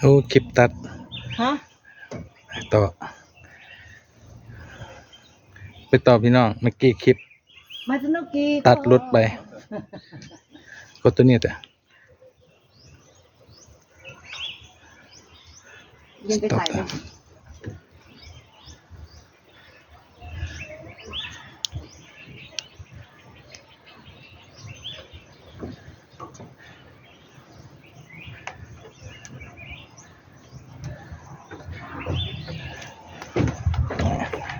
โอ้คลิปตัดฮะต่อ ไปต่อพี่น้องเมื่อกี้คลิป มาสนุกกีตัดหลุดไปกดตัวนี้แต่ยังไปถ่าย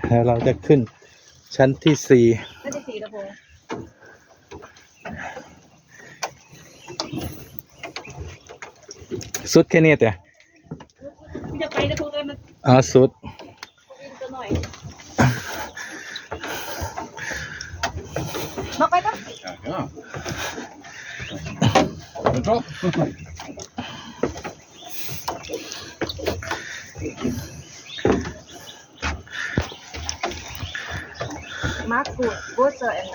แล้วเราจะขึ้นชั้นที่สี่ไม่ได้สีนะพงสุดแค่นี้แต่จะไปนะพงเลยมันอ๋อสุดอินตัวหน่อยมาไปนะ Ja. Een drop. มาร์คกูดกูดเซอร์ แอนด์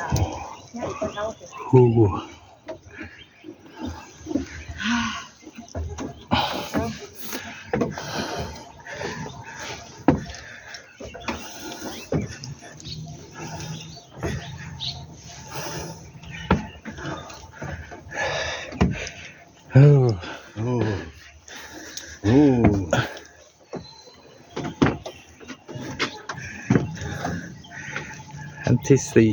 เนี่ยอีกคนเขาสิ ฮู้ โอ้ Oeh. Oeh. ชั้ นที่สี่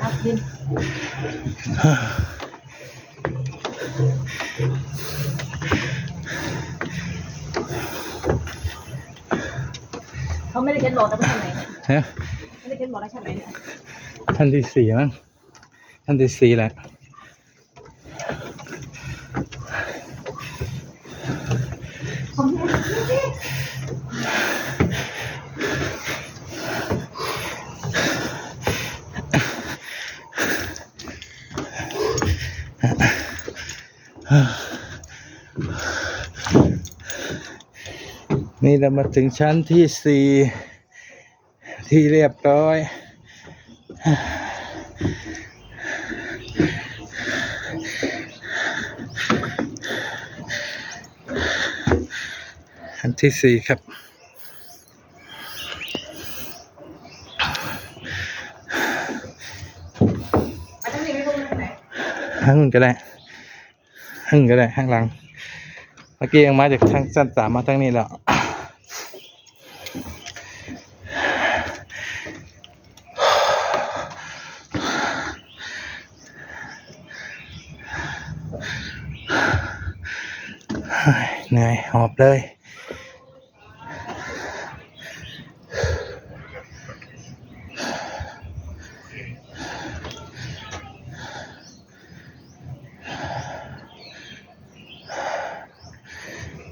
นักบินเขา ไม่ได้เขียนบอกนะว่าชั้นไหนเนี่ยฮะไม่ได้เขียนบอกนะชั้นไหนเนี่ยชั้นที่สี่มั้งชั้นที่สี่แหละ นี่เรามาถึงชั้นที่สี่ที่เรียบร้อย ชั้นที่สี่ครับอาจจะมีไม่รู้นะไหนห้างอื่นก็ได้ห้างอื่นก็ได้ห้างหลัง เมื่อกี้ยังมาจากทางชั้นสามมาทางนี้แล้ว เหนื่อยหอบเลย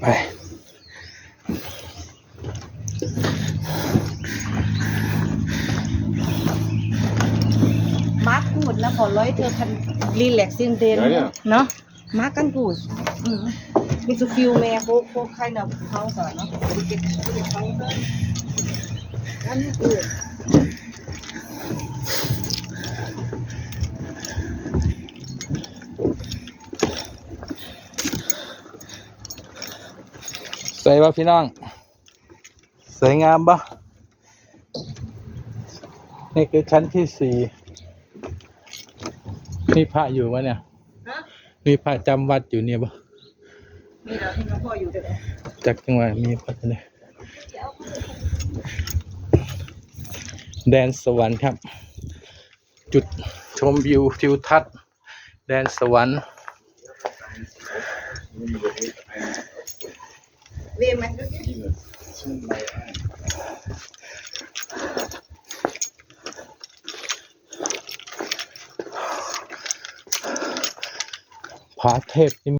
ไปมาร์คกูดนะขอร้อยเธอคันรีแลกซิ่งเดน Ja, ja. เนาะมาร์คกันกูด มีสุฟิลแม่โคโคใครนะเขาสอนเนาะเก็บเก็บเขาเถอะกันกูดสวยป่ะพี่น้อง สวยงามป่ะนี่คือชั้นที่สี่มีพระอยู่วะเนี่ยฮะมีพระจำวัดอยู่เนี่ยป่ะ มีเหรอที่น้องพ่ออยู่เดี๋ยวนี้จากจังหวัดมีพระเนี่ยแดนสวรรค์ครับ จุดชมวิวทิวทัศน์ แดนสวรรค์เรียนไหมพระเทพนิ